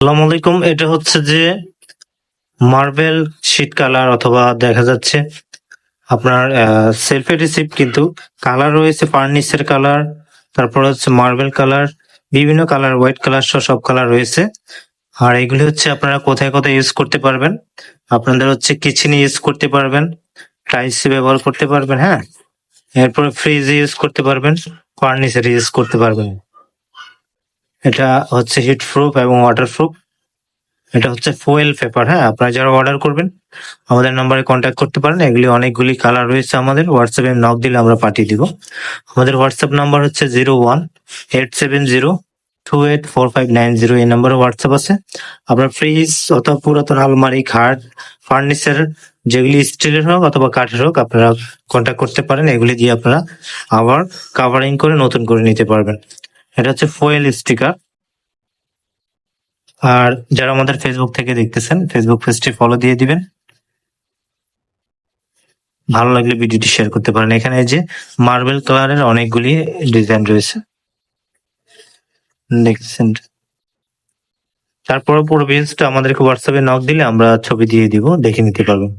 আসসালামু আলাইকুম। এটা হচ্ছে যে মার্বেল শীট কালার অথবা দেখা যাচ্ছে আপনার সেলফ রিসিভ কিন্তু কালার রয়েছে ফার্নিচার কালার, তারপর হচ্ছে মার্বেল কালার, বিভিন্ন কালার হোয়াইট কালার সহ সব কালার রয়েছে। আর এগুলি হচ্ছে আপনারা কোথায় কোথায় ইউজ করতে পারবেন। আপনাদের হচ্ছে কিচেনে ইউজ করতে পারবেন টাইলসে ব্যবহার করতে পারবেন হ্যাঁ? এরপরে ফ্রিজে ইউজ করতে পারবেন ফার্নিচার ইউজ করতে পারবেন। এটা হচ্ছে হিট প্রুফ এবং ওয়াটার প্রুফ এটা হচ্ছে ফোয়েল পেপার হ্যাঁ? আপনারা যারা অর্ডার করবেন, আমাদের নাম্বারে কন্ট্যাক্ট করতে পারেন। এগুলি অনেকগুলি কালার রয়েছে আমাদের। হোয়াটসঅ্যাপে নক দিলে আমরা পাঠিয়ে দিব। আমাদের হোয়াটসঅ্যাপ নাম্বার হচ্ছে zero one eight seven zero two eight four five nine zero এই নাম্বারে হোয়াটসঅ্যাপ আছে। আপনার ফ্রিজ অথবা পুরাতন আলমারি, খাট ফার্নিচার যেগুলি স্টিলের হোক অথবা কাঠের হোক, আপনারা কন্ট্যাক্ট করতে পারেন। এগুলি দিয়ে আপনারা আবার কাভারিং করে নতুন করে নিতে পারবেন। এটা হচ্ছে ফোয়েল স্টিকার আর যারা আমাদের ফেসবুক থেকে দেখতেছেন ফেসবুক পেজটি ফলো দিয়ে দিবেন। ভালো লাগলে ভিডিওটি শেয়ার করতে পারেন। এখানে যে মার্বেল কালারের অনেকগুলি ডিজাইন রয়েছে। দেখছেন? তারপরে পুরো পেজটা আমাদেরকে হোয়াটসঅ্যাপে নক দিলে আমরা ছবি দিয়ে দিব, দেখে নিতে পারবেন।